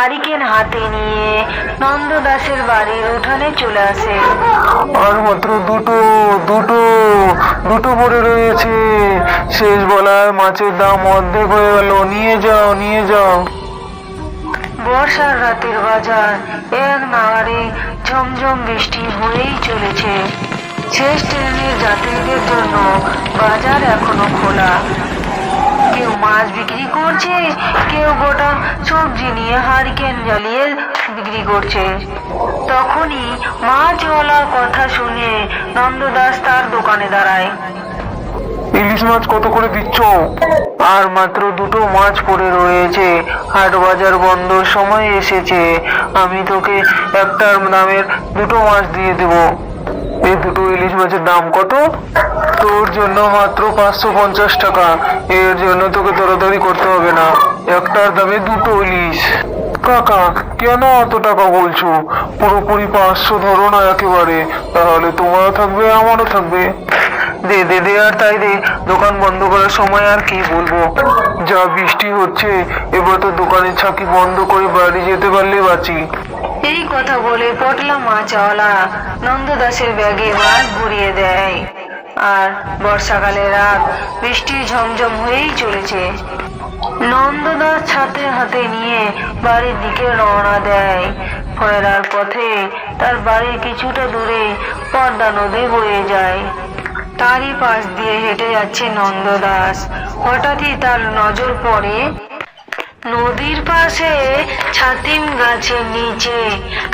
Hurricane হাতে নিয়ে নন্দদাসের বাড়ির উঠানে চলে আসে। আর মাত্র দুটো দুটো দুটো পড়ে রয়েছে। শেষ বেলায় মাছের দাম অর্ধেক হয়ে গেল। নিয়ে যাও নিয়ে যাও। বর্ষার রাতের বাজার এক নাগারে ঝমঝম বৃষ্টি হয়েই চলেছে। শেষ ট্রেনের যাত্রীদের জন্য বাজার এখনও খোলা। কেউ মাছ বিক্রি করছে। কেউ গোটা সবজি নিয়ে হারিকেন জ্বালিয়ে বিক্রি করছে। তখনই মাছওয়ালার কথা শুনে নন্দদাস তার দোকানে দাঁড়ায়। ইলিশ মাছ কত করে দিচ্ছ? আর মাত্র দুটো মাছ পড়ে রয়েছে। হাট বাজার বন্ধ সময় এসেছে। আমি তোকে একটার দামের দুটো মাছ দিয়ে দেব। এই দুটো ইলিশ মাছের দাম কত? তোর জন্য মাত্র পাঁচশো পঞ্চাশ টাকা। এর জন্য তোকে দরাদরি করতে হবে না। একটার দামে দুটো ইলিশ। কাকা, কেন অত টাকা বলছো? পুরোপুরি পাঁচশো ধরো না একেবারে। তাহলে তোমারও থাকবে, আমারও থাকবে। দে দে দে, আর তাই দে। দোকান বন্ধ করার সময় আর কি বলব? যা বৃষ্টি হচ্ছে, এবার তো দোকানের ছাকি বন্ধ করে বাড়ি যেতে পারলে বাঁচি। এই কথা বলে পটলা মাছওয়ালা নন্দদাসের ব্যাগে মাছ ভরিয়ে দেয়। আর বর্ষাকালে রাত বৃষ্টি ঝমঝম হয়েই চলেছে। নন্দদাস ছাতে হাতে নিয়ে বাড়ির দিকে রওনা দেয়। ফেরার পথে তার বাড়ির কিছুটা দূরে পদ্মা নদী বয়ে যায়। তারই পাশ দিয়ে হেঁটে যাচ্ছে নন্দদাস। হঠাৎই তার নজর পড়ে নদীর পাশে ছাতিম গাছের নিচে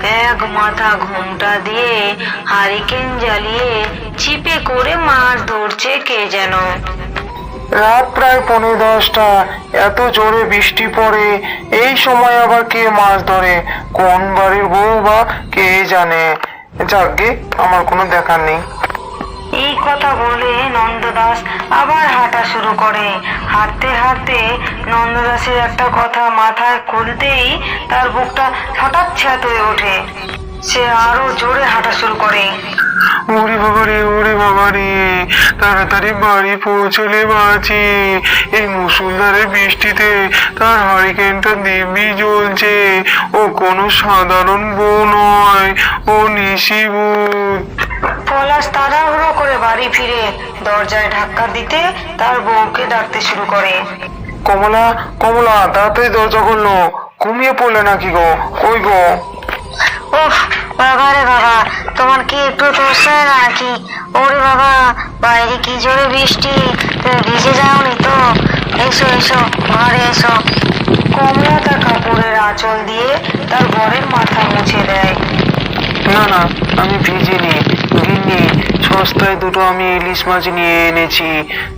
এক মাথা ঘুমটা দিয়ে হারিকেন জ্বালিয়ে চিপে করে মাছ ধরছে কে যেন। রাত প্রায় পনেরো দশটা, এত জোরে বৃষ্টি পড়ে, এই সময় আবার কে মাছ ধরে? কোন বাড়ির বউ বা কে জানে? যাকে আমার কোনো দেখার নেই। এই কথা বলে নন্দদাস আবার হাঁটা শুরু করে। হাঁটতে হাঁটতে নন্দদাসের একটা কথা মাথায় খুলতেই তার বুকটা হঠাৎ ছ্যাত হয়ে ওঠে। সে আরও জোরে হাঁটা শুরু করে। ওরে বাবা রে, ওরে বাবা রে, তাড়াতাড়ি বাড়ি পৌঁছলে বাঁচি। এই মুসুলধারে বৃষ্টিতে তার হারিকেনটা দিব্যি জ্বলছে। ও কোনো সাধারণ বউ নয়, ও নিশি ভূত পলাশ তাড়াহুড়ো করে বাড়ি ফিরে দরজায় ধাক্কা দিতে তার বউকে ডাকতে শুরু করে। কমলা কমলা তাড়াতাড়ি দরজা করল ঘুমিয়ে পড়লে নাকি গো? কই গো? উফ বাবা রে বাবা তোমার কি একটু তরছে নাকি? ওরে বাবা বাইরে কি জোরে বৃষ্টি? তুমি ভিজে যাওনি তো। এসো এসো ঘরে এসো। কমলা তার কাপড়ের আঁচল দিয়ে তার ঘরের মাথা মুছে দেয়। না না আমি ভিজিনি। গিন্নি সস্তায় দুটো আমি ইলিশ মাছ নিয়ে এনেছি।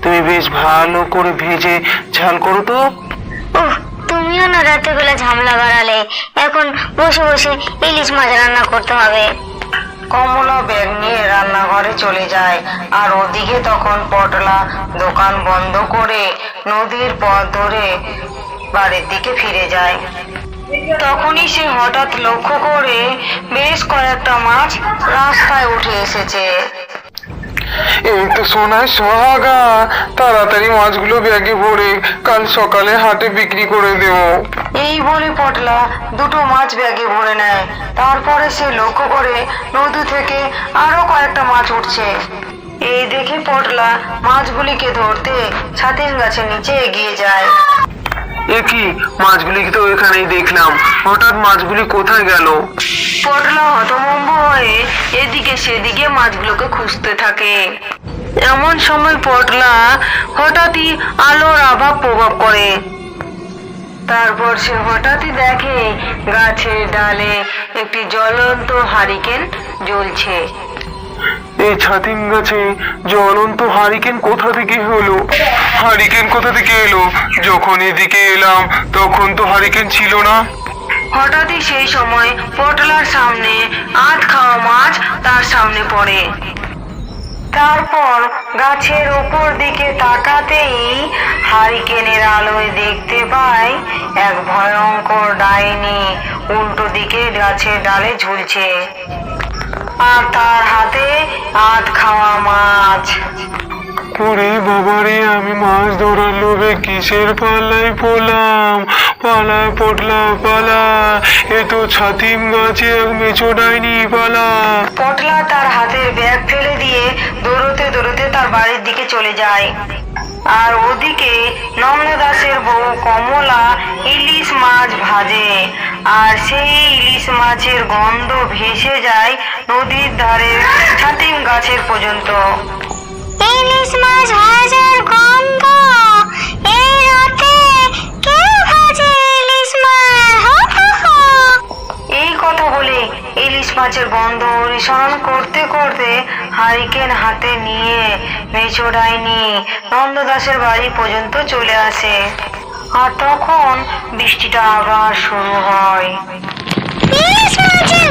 তুমি বেশ ভালো করে ভেজে ঝাল করো তো। তুমিও না রাতে বেলা ঝামেলা বাড়ালে। এখন বসে বসে ইলিশ মাছ রান্না করতে হবে। কমলা ব্যাগ নিয়ে রান্নাঘরে চলে যায়। আর ওদিকে তখন পটলা দোকান বন্ধ করে নদীর পথ ধরে বাড়ির দিকে ফিরে যায়। তখনই সে হঠাৎ লক্ষ্য করে বেশ কয়েকটা মাছ রাস্তায় উঠে এসেছে। এই তো সোনায় সোহাগা তাড়াতাড়ি মাছগুলো ব্যাগে ভরে কাল সকালে হাটে বিক্রি করে দেবো। এই বলে পটলা দুটো মাছ ব্যাগে ভরে নেয়। তারপরে সে লক্ষ্য করে নদী থেকে আরও কয়েকটা মাছ উঠছে। এই দেখে পটলা মাছগুলিকে ধরতে ছাতিম গাছের নিচে এগিয়ে যায়। এ কি? মাছগুলি তো এখানেই দেখলাম। হঠাৎ মাছগুলি কোথায় গেল? পটলা হতভম্ব হয়ে এদিকে সেদিকে মাছগুলোকে খুঁজতে থাকে। এমন সময় পটলা হঠাৎই আলোর আভাব প্রভাব করে। তারপর সে হঠাৎই দেখে গাছের ডালে একটি জ্বলন্ত হারিকেন জ্বলছে। এই ছাতিম গাছে জ্বলন্ত হারিকেন কোথা থেকে হলো হারিকেন কোথা থেকে এলো? যখন এদিকে এলাম, তখন তো হারিকেন ছিল না। হঠাৎই সেই সময় পটলার সামনে আধ খাওয়া মাছ তার সামনে পড়ে। তারপর গাছের উপর দিকে তাকাতেই হারিকেনের আলোয় দেখতে পায় এক ভয়ঙ্কর ডাইনি। উল্টো দিকে গাছের ডালে ঝুলছে। আর তার হাতে আধ খাওয়া মাছ। ওরে বাবারে আমি মাছ ধরার লোভে কিসের পাল্লায় পড়লাম? পালা পটলা পালা। এ তো ছাতিম গাছে এক মেচো ডাইনি পালা। পটলা তার হাতের ব্যাগ ফেলে দিয়ে দৌড়তে দৌড়তে তার বাড়ির দিকে চলে যায়। আর ওদিকে নমলা দাসের বউ কমলা ইলিশ মাছ ভাজে। আর সেই ইলিশ মাছের গন্ধ ভেসে যায় নদীর ধারে ছাতিম গাছের পর্যন্ত। ইলিশ মাছ ভাজার গন্ধ? এই রাতে কে ভাজে ইলিশ মাছ। এই কথা বলে ইলিশ মাছের গন্ধ অনুসরণ করতে করতে হারিকেন হাতে নিয়ে মেচোডাইনি নন্দদাসের বাড়ি পর্যন্ত চলে আসে। আর তখন বৃষ্টিটা আবার শুরু হয়। ইলিশ মাছের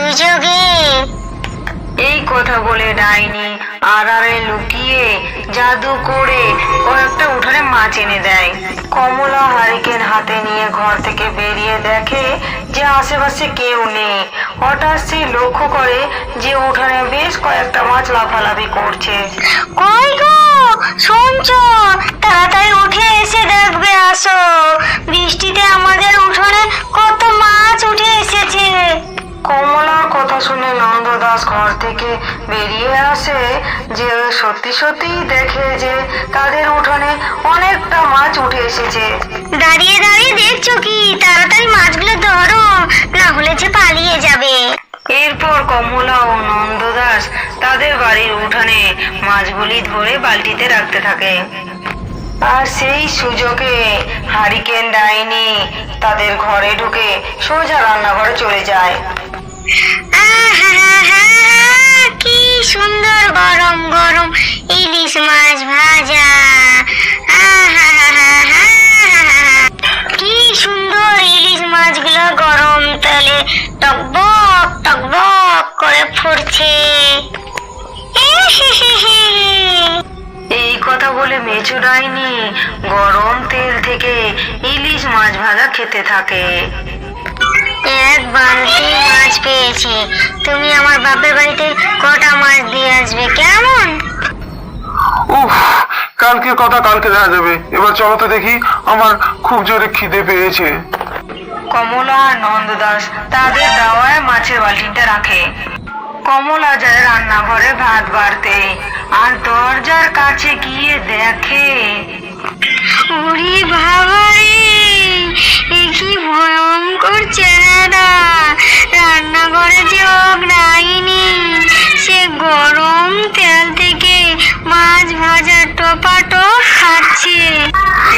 সুযোগে এই কথা বলে ডাইনি আড়ালে লুকিয়ে জাদু করে কয়েকটা উঠানে মাছ এনে দেয়। কমলা হারিকেন হাতে নিয়ে ঘর থেকে বেরিয়ে দেখে যে আশেপাশে কেউ নেই। হঠাৎ সে লক্ষ্য করে যে উঠানে বেশ কয়েকটা মাছ লাফালাফি করছে। কই গো? শুনছো? তাড়াতাড়ি উঠে এসে দেখবে আসো। বৃষ্টিতে আমাদের উঠোনে কত মাছ উঠে এসেছে। কমলার কথা শুনে নন্দদাস ঘর থেকে বেরিয়ে আসে যে সত্যি সত্যিই দেখে যে তাদের উঠানে অনেকটা মাছ উঠে এসেছে। দাঁড়িয়ে দাঁড়িয়ে দেখছ কি? তাড়াতাড়ি মাছগুলো ধরো না হলে যে পালিয়ে যাবে। এরপর কমলা ও নন্দদাস তাদের বাড়ির উঠানে মাছগুলি ধরে বালতিতে রাখতে থাকে। আর সেই সুযোগে হারিকেন ডাইনি তাদের ঘরে ঢুকে সোজা রান্নাঘরে চলে যায়। কি সুন্দর গরম গরম ইলিশ মাছ ভাজা। কি সুন্দর ইলিশ মাছগুলো গরম তেলে টকবক টকবক করে ফুটছে। এই কথা বলে মেচো ডাইনি গরম তেল থেকে ইলিশ মাছ ভাজা খেতে থাকে। এক বালতি মাছ পেয়েছি। তুমি আমার বাপের বাড়িতে কটা মাছ দিয়ে আসবে কেমন? উফ কালকের কথা কালকে দেখা যাবে। এবার চলো তো দেখি আমার খুব জোরে খিদে পেয়েছে। কমলা আর নন্দদাস তাদের দাওয়ায় মাছের বালতিটা রাখে। কমলা যায় রান্নাঘরে ভাত বাড়তে আর দরজার কাছে গিয়ে দেখে ওরে বাবা রে এ ভয়ঙ্কর চেহারা। রান্নাঘরে যে অগ্রাইনি সে গরম তেল থেকে মাছ ভাজা টপাটো খাচ্ছে।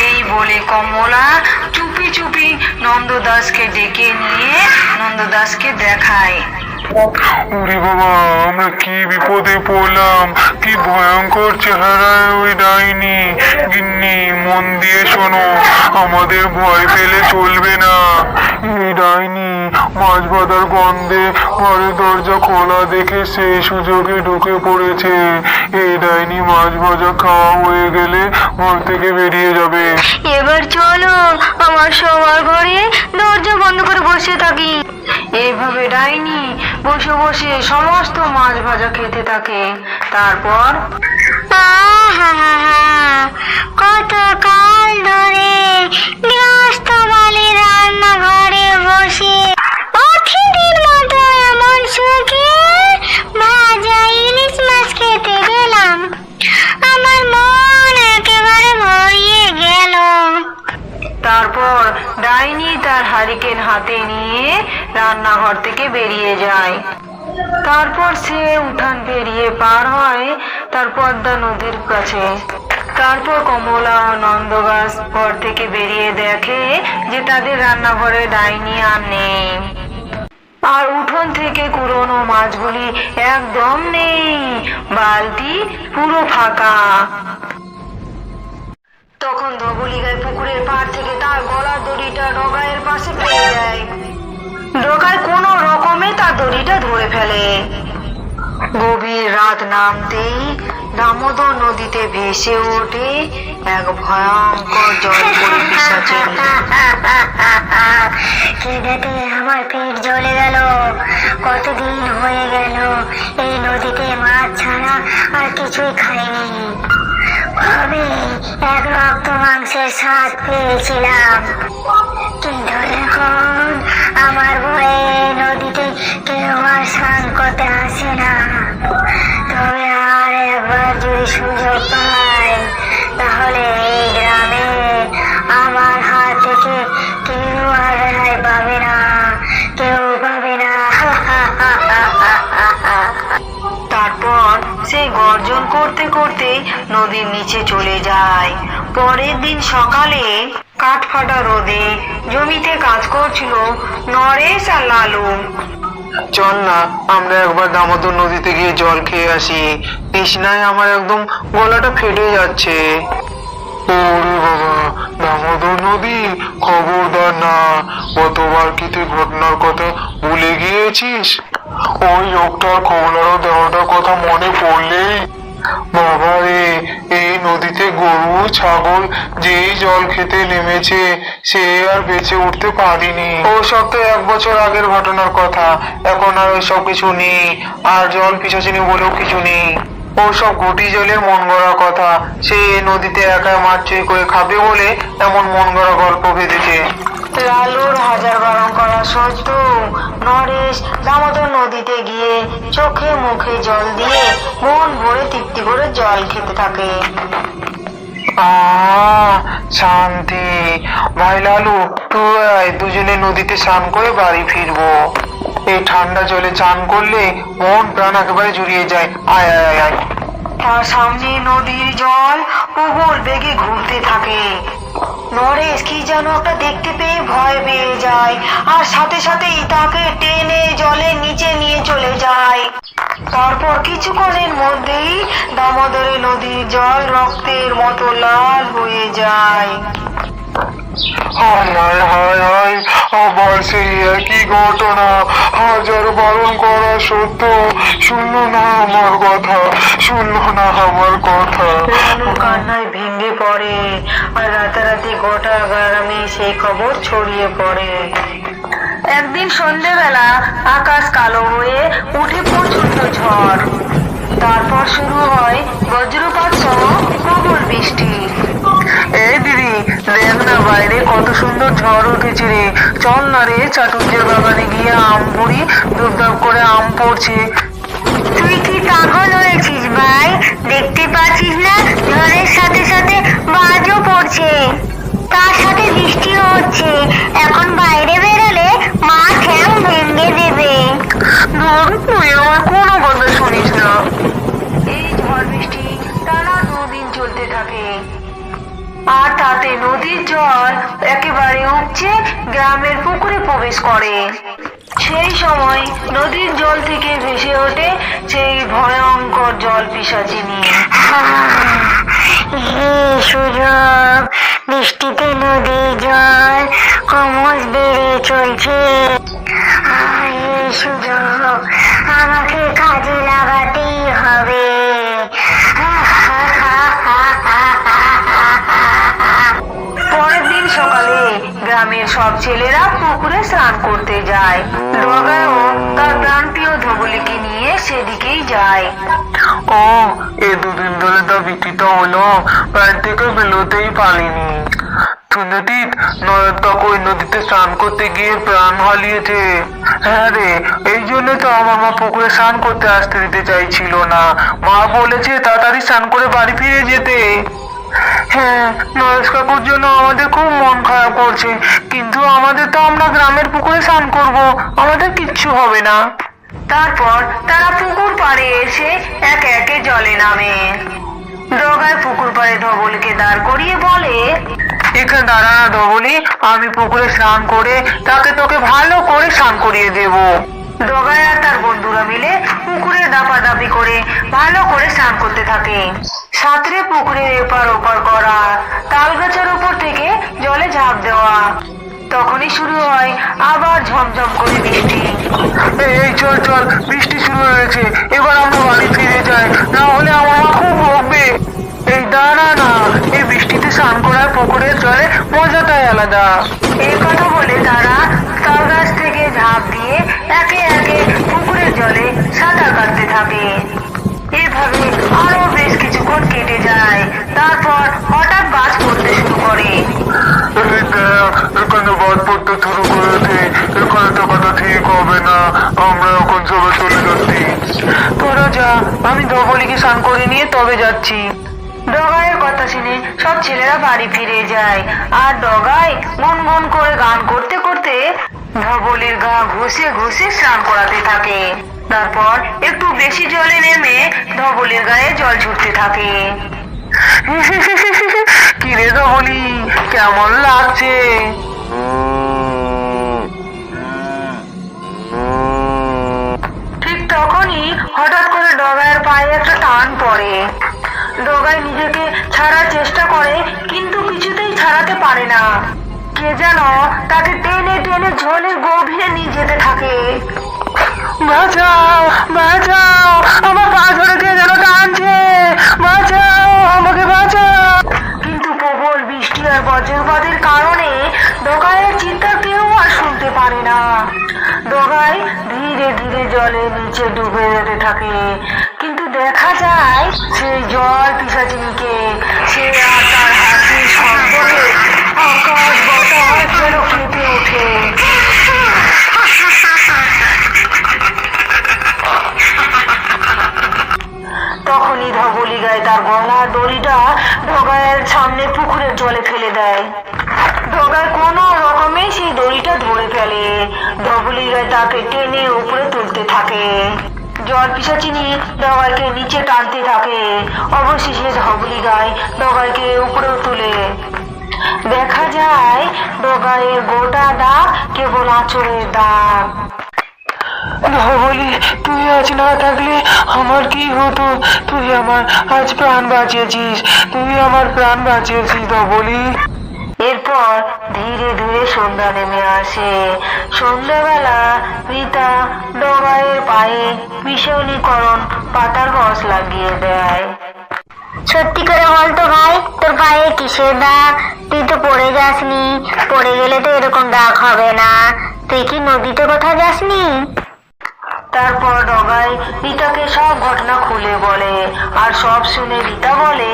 এই বলে কমলা চুপি চুপি নন্দদাসকে ডেকে নিয়ে নন্দদাসকে দেখায়। ওরে বাবা আমরা কি বিপদে পড়লাম? কি ভয়ঙ্কর চেহারায় ওই ডাইনি। গিন্নি, মন দিয়ে শোনো, আমাদের ভয় পেলে চলবে না। এই ডাইনি মাছ বাঁধার গন্ধে ঘরের দরজা খোলা দেখে সেই সুযোগে ঢুকে পড়েছে। এই ডাইনি মাছ ভাজা খাওয়া হয়ে গেলে ঘর থেকে বেরিয়ে যাবে। এবার চলো, আমার শোয়ার ঘরে দরজা বন্ধ করে বসে থাকি। এইভাবে ডাইনি বসে বসে সমস্ত মাছ ভাজা খেতে থাকে। তারপর কত কাল ধরে গৃহস্থ বালি রান্নাঘরে বসে অতিথির মতো এমন সুখে ভাজা ইলিশ মাছ খেতে পেলাম আমার মন একেবারে ভরিয়ে গেল তারপর ডাইনি তার হারিকেন হাতে নিয়ে রান্নাঘর থেকে বেরিয়ে যায়। তারপর সে উঠান পেরিয়ে পার হয় তার পদ্মা নদীর কাছে। তারপর কমলা ও নন্দগাছ ঘর থেকে বেরিয়ে দেখে যে তাদের রান্নাঘরে ডাইনি আর নেই। আর উঠোন থেকে কুড়োনো মাছগুলি একদম নেই। বালতি পুরো ফাঁকা। তখন ধবলি গায়ে পুকুরের পাড় থেকে তার গলার দড়িটা ডগায়ের পাশে পেয়ে যায় ডগায় কোনো রকমে তার দড়িটা ধরে ফেলে। গভীর রাত নামতেই দামোদর নদীতে ভেসে ওঠে এক ভয়ঙ্কর জলপরি পিসাচের আমার পেট জ্বলে গেল। কতদিন হয়ে গেল এই নদীতে মাছ ছাড়া আর কিছুই খাইনি। কবে এক রক্ত মাংসের স্বাদ পেয়েছিলাম। কিন্তু এখন আমার ভয়ে নদীতে কেউ আর স্নান করতে আসে না। তবে আর একবার যদি সুযোগ পাই করতে করতে নদীর নিচে চলে যায়। পরের দিন সকালে কাঠফাটা রোদে জমিতে কাজ করছিল নরেশ আর লালু। চল না, আমরা একবার দামোদর নদীতে গিয়ে জল খেয়ে আসি। তৃষ্ণায় আমার একদম গলাটা ফেটে যাচ্ছে। ওরে বাবা, দামোদর নদী, খবরদার না। কতবার কি তুই ঘটনার কথা ভুলে গিয়েছিস? ওই লোকটার কমলারও দেওয়াটার কথা মনে পড়লেই বাবা রে এই নদীতে গরু, ছাগল যেই জল খেতে নেমেছে, সে আর বেঁচে উঠতে পারিনি। ও সব তো এক বছর আগের ঘটনার কথা। এখন আর ওই সব কিছু নেই। আর জল পিছাচিনি বলেও কিছু নেই। ও সব ঘটি জলের মন গড়া কথা। সে নদীতে একা মাছ চুরি করে খাবে বলে এমন মন গড়া গল্প বেঁধেছে। লালুর হাজার বারণ করা সত্ত্বেও নরেশ দামোদর নদীতে গিয়ে চোখে মুখে জল দিয়ে মন ভরে তৃপ্তি করে জল খেতে থাকে। আহ শান্তি। ভাই লালু তুই আয়, দুজনে নদীতে স্নান করে বাড়ি ফিরবো। এই ঠান্ডা জলে চান করলে মন প্রাণ একেবারে জুড়িয়ে যায়। আয় আয় আয় আয়। তার সামনে নদীর জল প্রবল বেগে ঘুরতে থাকে। নরেশ, কি যেন একটা দেখতে পেয়ে ভয় পেয়ে যায়। আর সাথে সাথেই তাকে টেনে জলের নিচে নিয়ে চলে যায়। তারপর কিছুক্ষণের মধ্যেই দামোদরে নদীর জল রক্তের মতো লাল হয়ে যায়। হায় হায় হায়, আবার সেই একই ঘটনা। হাজার বারণ করা শুনলো না আমার কথা, শুনলো না আমার কথা। কান্নায় ভেঙে পড়ে, আর রাতারাতি গোটা গ্রামে সেই খবর ছড়িয়ে পড়ে। একদিন সন্ধেবেলা আকাশ কালো হয়ে উঠে প্রচণ্ড ঝড়। তারপর শুরু হয় বজ্রপাত সহ প্রবল বৃষ্টি। বাইরে কত সুন্দর ঝড় উঠেছে রে। চল না রে চাটুর্যের বাগানে গিয়ে আম পুড়ি দুবদাব করে আম পড়ছে। তুই কি পাগল হয়েছিস ভাই? দেখতে পাচ্ছিস না? ঝড়ের সাথে সাথে বাজও পড়ছে। তার সাথে বৃষ্টিও হচ্ছে। এখন বাইরে বেরোলে মা ঠ্যাং ভেঙে দেবে। তুই আমার কোনো কথা শুনিস না। এই ঝড় বৃষ্টি টানা দুদিন চলতে থাকে। আর তাতে নদীর জল একেবারে উপচে গ্রামের পুকুরে প্রবেশ করে। সেই সময় নদীর জল থেকে ভেসে ওঠে সেই ভয়ঙ্কর জল পিসাচিনি এই সুযোগ, বৃষ্টিতে নদীর জল ক্রমশ বেড়ে চলছে। সুযোগ, আমাকে কাজে লাগাতেই হবে। গ্রামের সব ছেলেরা পুকুরে স্নান করতে যায়। ডগায়ও তার প্রাণপ্রিয় ধবলিকে নিয়ে সেদিকেই যায়। ও, এ দুদিন ধরে তো বৃষ্টিটা হলো। বাড়ি থেকে বেরোতেই পারিনি। নদীতে স্নান করতে গিয়ে প্রাণ হারিয়েছে। হ্যাঁ রে, এই জন্য তো আমার মা পুকুরে স্নান করতে আসতে দিতে চাইছিল না। মা বলেছে তাড়াতাড়ি স্নান করে বাড়ি ফিরে যেতে। হ্যাঁ নরেশ কাকুর জন্য আমাদের খুব মন খারাপ করছে। কিন্তু আমাদের তো আমরা গ্রামের পুকুরে স্নান করব, আমাদের কিচ্ছু হবে না। তারপর তারা পুকুর পাড়ে এসে একে একে জলে নামে। ডগায় পুকুর পাড়ে ধবলকে দাঁড় করিয়ে বলে, এখানে দাঁড়ানা ধবলি, আমি পুকুরে স্নান করে তাকে তোকে ভালো করে স্নান করিয়ে দেবো। ডগায় আর তার বন্ধুরা মিলে পুকুরে দাপাদাপি করে ভালো করে স্নান করতে থাকে। সাঁতরে পুকুরের এপার ওপার করা তাল গাছের উপর থেকে জলে ঝাঁপ দেওয়া, তখনই শুরু হয় আবার ঝমঝম করে বৃষ্টি। এই চল চল, বৃষ্টি শুরু হয়েছে। এবার আমরা বাড়ি ফিরে যাই, না হলে আমার খুব বকবে এই দাঁড়া না এই বৃষ্টিতে স্নান করার পুকুরের জলে মজাটাই আলাদা। এই কথা বলে তারা তাল গাছ থেকে ঝাঁপ দিয়ে একে একে পুকুরের জলে সাঁতার কাটতে থাকে। এভাবে আরও বেশ কিছুক্ষণ কেটে যায় তারপর হঠাৎ বাজ পড়তে শুরু করে। এই দেখ এখানে বাদ পড়তে শুরু করেছে এখানে কথা ঠিক হবে না আমরা এখন সবাই চলে যাচ্ছি। তোরা যা আমি ধবলিকে স্নান করে নিয়ে তবে যাচ্ছি। কথা শুনে সব ছেলেরা বাড়ি ফিরে যায়। আর ডগাই গুনগুন করে গান করতে করতে ধবলির গা ঘষে ঘষে স্নান করাতে থাকে। তারপর একটু বেশি জলে নেমে ধবলির গায়ে জল ছুটতে থাকে। কিরে ধবলি, কেমন লাগছে? ঠিক তখনই হঠাৎ করে ডগাইয়ের পায়ে একটা টান পড়ে। ডগাই নিজেকে ছাড়ার চেষ্টা করে, কিন্তু কিছুতেই ছাড়াতে পারে না। কে যেন তাকে টেনে টেনে ঝোলের গভীরে নিয়ে যেতে থাকে। বাঁচাও বাঁচাও, আমার পা ধরে কে যেন টানছে। বাঁচাও, আমাকে বাঁচাও। কিন্তু প্রবল বৃষ্টি আর বজ্রপাতের কারণে ডগাইয়ের চিৎকার কেউ আর শুনতে পারে না। ডগাই ধীরে ধীরে জলের নিচে ডুবে যেতে থাকে। দেখা যায় সেই জল পিসাচিনিকে সে আর তার হাসির শব্দে আকাশ বাতাস যেন কেঁপে ওঠে। তখনই ধবলি গায়ে তার গলার দড়িটা ডগায়ের সামনে পুকুরের জলে ফেলে দেয়। ডগায় কোনো রকমে সেই দড়িটা ধরে ফেলে। ধবলি গায়ে তাকে টেনে উপরে তুলতে থাকে। জল পিসাচিনি ডগাইকে নিচে টানতে থাকে। অবশেষে ধবলি গায়ে ডগাইকে উপরে তুলে। দেখা যায় ডগাইয়ের গোটা দাগ কেবল আঁচড়ের দাগ। ধবলি, তুই আজ না থাকলে আমার কি হতো? তুই আমার আজ প্রাণ বাঁচিয়েছিস, তুই আমার প্রাণ বাঁচিয়েছিস ধবলি। এরপর ধীরে ধীরে সন্ধ্যা নেমে আসে। সন্ধ্যাবেলা রীতা ডগাইয়ের পায়ে বিষণীকরণ পাতার রস লাগিয়ে দেয়। সত্যি করে বল তো ভাই তোর পায়ে কিসের দাগ? তুই তো পড়ে যাসনি। পড়ে গেলে তো এরকম দাগ হবে না। তুই কি নদীতে কোথাও যাসনি? তারপর ডগাই রীতাকে সব ঘটনা খুলে বলে। আর সব শুনে রীতা বলে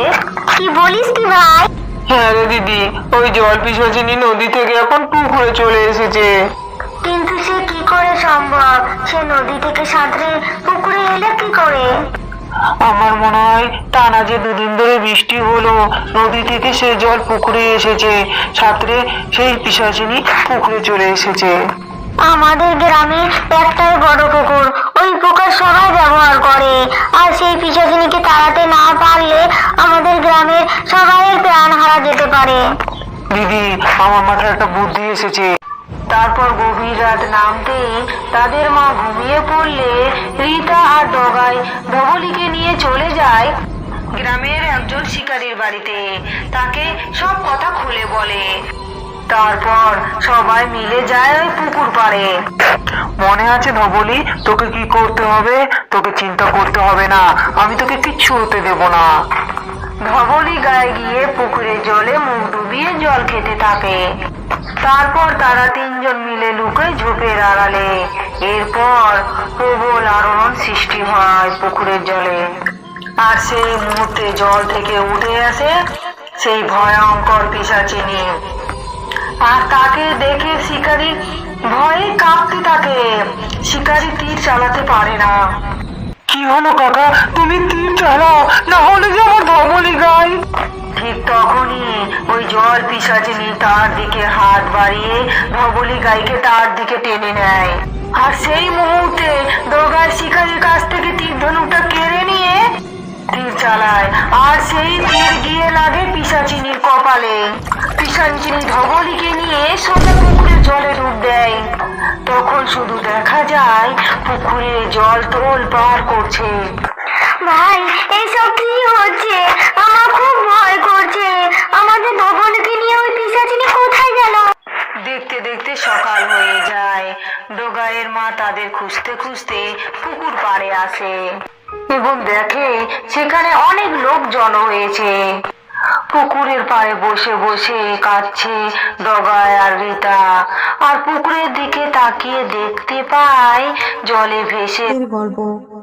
কি বলিস কি ভাই? হ্যাঁ রে দিদি ওই জল পিসাচিনি নদী থেকে এখন পুকুরে চলে এসেছে। কিন্তু সে কি করে সম্ভব? সে নদী থেকে সাঁতরে পুকুরে এলে কি করে? আমার মনে হয় টানা যে দুদিন ধরে বৃষ্টি হলো নদী থেকে সে জল পুকুরে এসেছে সাঁতরে সেই পিসাচিনি পুকুরে চলে এসেছে। আমাদের গ্রামে একটাই বড় পুকুর। ওই পুকুর সবাই ব্যবহার করে। আর সেই পিসাচিনিকে তাড়াতে না পারলে আমাদের গ্রামের সবাই প্রাণ হারা যেতে পারে। দিদি আমার মাথায় একটা বুদ্ধি এসেছে। তারপর গভীর রাত নামতেই তাদের মা ঘুমিয়ে পড়লে রীতা আর ডগাই ধবলিকে নিয়ে চলে যায় গ্রামের একজন শিকারীর বাড়িতে। তাকে সব কথা খুলে বলে। তারপর সবাই মিলে যায় ওই পুকুর পাড়ে। মনে আছে ধবলি? তোকে কি করতে হবে? তোকে চিন্তা করতে হবে না। আমি তোকে কিচ্ছু হতে দেব না। ধবলি গায়ে গিয়ে পুকুরের জলে মুখ ডুবিয়ে জল খেতে থাকে। তারপর তারা তিনজন মিলে লুকে ঝোপের আড়ালে। এরপর প্রবল আরোহণ সৃষ্টি হয় পুকুরের জলে। আর সেই মুহূর্তে জল থেকে উঠে আসে সেই ভয়ঙ্কর পিসাচিনি আর তাকে দেখে শিকারী ভয়ে কাঁপতে থাকে। শিকারী তীর চালাতে পারে না। কি হলো কাকা? তুমি তীর চালাও না হলে যে আমার ধবলি গাই ঠিক তখনই ওই জল পিসাচিনি তার দিকে হাত বাড়িয়ে ধবলি গাইকে তার দিকে টেনে নেয়। আর সেই মুহূর্তে দোগার শিকারীর কাছ থেকে তীর ধনুকটা কেড়ে নিয়ে তীর চালায়। আর সেই তীর গিয়ে লাগে পিসাচিনির কপালে। পিসাচিনি ধবলিকে নিয়ে সোজা পুকুরের জলে ডুব দেয়। তখন শুধু দেখা যায় পুকুরে জল তোল পার করছে। ভাই এইসব কি হচ্ছে? আমার খুব ভয় করছে। আমাদের ভবনকে নিয়ে ওই পিসাচিনি কোথায় গেল? দেখতে দেখতে সকাল হয়ে যায়। ডোগায়ের মা তাদের খুঁজতে খুঁজতে পুকুর পাড়ে আসে। এবং দেখে সেখানে অনেক লোক জড়ো হয়েছে পুকুরের পাড়ে বসে বসে কাঁদছে ডগায় আর রীতা। আর পুকুরের দিকে তাকিয়ে দেখতে পায় জলে ভেসে গল্প।